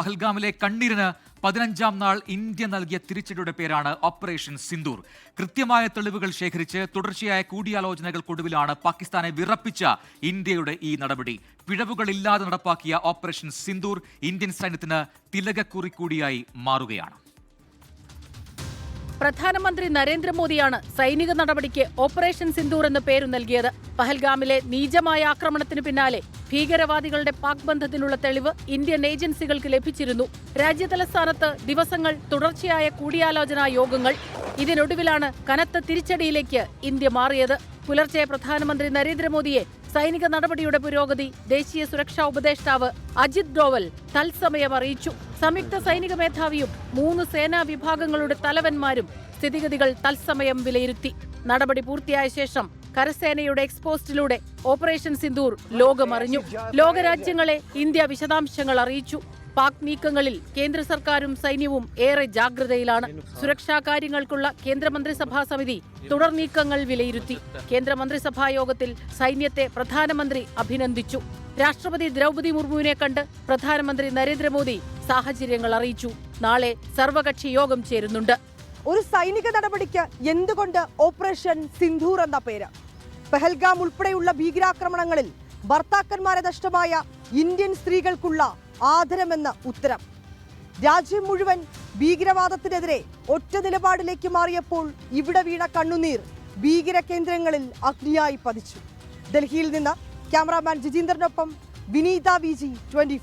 പഹൽഗാമിലെ കണ്ണീരിന് പതിനഞ്ചാം നാൾ ഇന്ത്യ നൽകിയ തിരിച്ചടിയുടെ പേരാണ് ഓപ്പറേഷൻ സിന്ദൂർ. കൃത്യമായ തെളിവുകൾ ശേഖരിച്ച് തുടർച്ചയായ കൂടിയാലോചനകൾക്കൊടുവിലാണ് പാകിസ്ഥാനെ വിറപ്പിച്ച ഇന്ത്യയുടെ ഈ നടപടി. പിഴവുകളില്ലാതെ നടപ്പാക്കിയ ഓപ്പറേഷൻ സിന്ദൂർ ഇന്ത്യൻ സൈന്യത്തിന് തിലകക്കുറി കൂടിയായി മാറുകയാണ്. പ്രധാനമന്ത്രി നരേന്ദ്രമോദിയാണ് സൈനിക നടപടിക്ക് ഓപ്പറേഷൻ സിന്ദൂർ എന്ന പേരു നൽകിയത്. പഹൽഗാമിലെ നീചമായ ആക്രമണത്തിന് പിന്നാലെ ഭീകരവാദികളുടെ പാക് ബന്ധത്തിനുള്ള തെളിവ് ഇന്ത്യൻ ഏജൻസികൾക്ക് ലഭിച്ചിരുന്നു. രാജ്യതലസ്ഥാനത്ത് ദിവസങ്ങൾ തുടർച്ചയായ കൂടിയാലോചനാ യോഗങ്ങൾ. ഇതിനൊടുവിലാണ് കനത്ത തിരിച്ചടിയിലേക്ക് ഇന്ത്യ മാറിയത്. പുലർച്ചെ പ്രധാനമന്ത്രി നരേന്ദ്രമോദിയെ സൈനിക നടപടിയുടെ പുരോഗതി ദേശീയ സുരക്ഷാ ഉപദേഷ്ടാവ് അജിത് ഡോവൽ തത്സമയം അറിയിച്ചു. സംയുക്ത സൈനിക മേധാവിയും മൂന്ന് സേനാ വിഭാഗങ്ങളുടെ തലവന്മാരും സ്ഥിതിഗതികൾ തത്സമയം വിലയിരുത്തി. നടപടി പൂർത്തിയായ ശേഷം കരസേനയുടെ എക്സ്പോസ്റ്റിലൂടെ ഓപ്പറേഷൻ സിന്ദൂർ ലോകമറിഞ്ഞു. ലോകരാജ്യങ്ങളെ ഇന്ത്യ വിശദാംശങ്ങൾ അറിയിച്ചു. പാക് നീക്കങ്ങളിൽ കേന്ദ്ര സർക്കാരും സൈന്യവും ഏറെ ജാഗ്രതയിലാണ്. സുരക്ഷാ കാര്യങ്ങൾക്കുള്ള കേന്ദ്രമന്ത്രിസഭാ സമിതി തുടർ നീക്കങ്ങൾ വിലയിരുത്തി. കേന്ദ്രമന്ത്രിസഭാ യോഗത്തിൽ സൈന്യത്തെ പ്രധാനമന്ത്രി അഭിനന്ദിച്ചു. രാഷ്ട്രപതി ദ്രൗപതി മുർമുവിനെ കണ്ട് പ്രധാനമന്ത്രി നരേന്ദ്രമോദി സാഹചര്യങ്ങൾ അറിയിച്ചു. നാളെ സർവകക്ഷി യോഗം ചേരുന്നുണ്ട്. ഒരു സൈനിക നടപടിക്ക് എന്തുകൊണ്ട് ഓപ്പറേഷൻ സിന്ധൂർ എന്ന പേര്? പെഹൽഗാം ഉൾപ്പെടെയുള്ള ഭീകരാക്രമണങ്ങളിൽ ഭർത്താക്കന്മാരെ നഷ്ടമായ ഇന്ത്യൻ സ്ത്രീകൾക്കുള്ള ആദരമെന്ന ഉത്തരം. രാജ്യം മുഴുവൻ ഭീകരവാദത്തിനെതിരെ ഒറ്റ നിലപാടിലേക്ക് മാറിയപ്പോൾ ഇവിടെ വീണ കണ്ണുനീർ ഭീകര കേന്ദ്രങ്ങളിൽ അഗ്നിയായി പതിച്ചു. ഡൽഹിയിൽ നിന്ന് ക്യാമറാമാൻ ജിജീന്ദ്രനൊപ്പം വിനീത വി ജി ട്വന്റി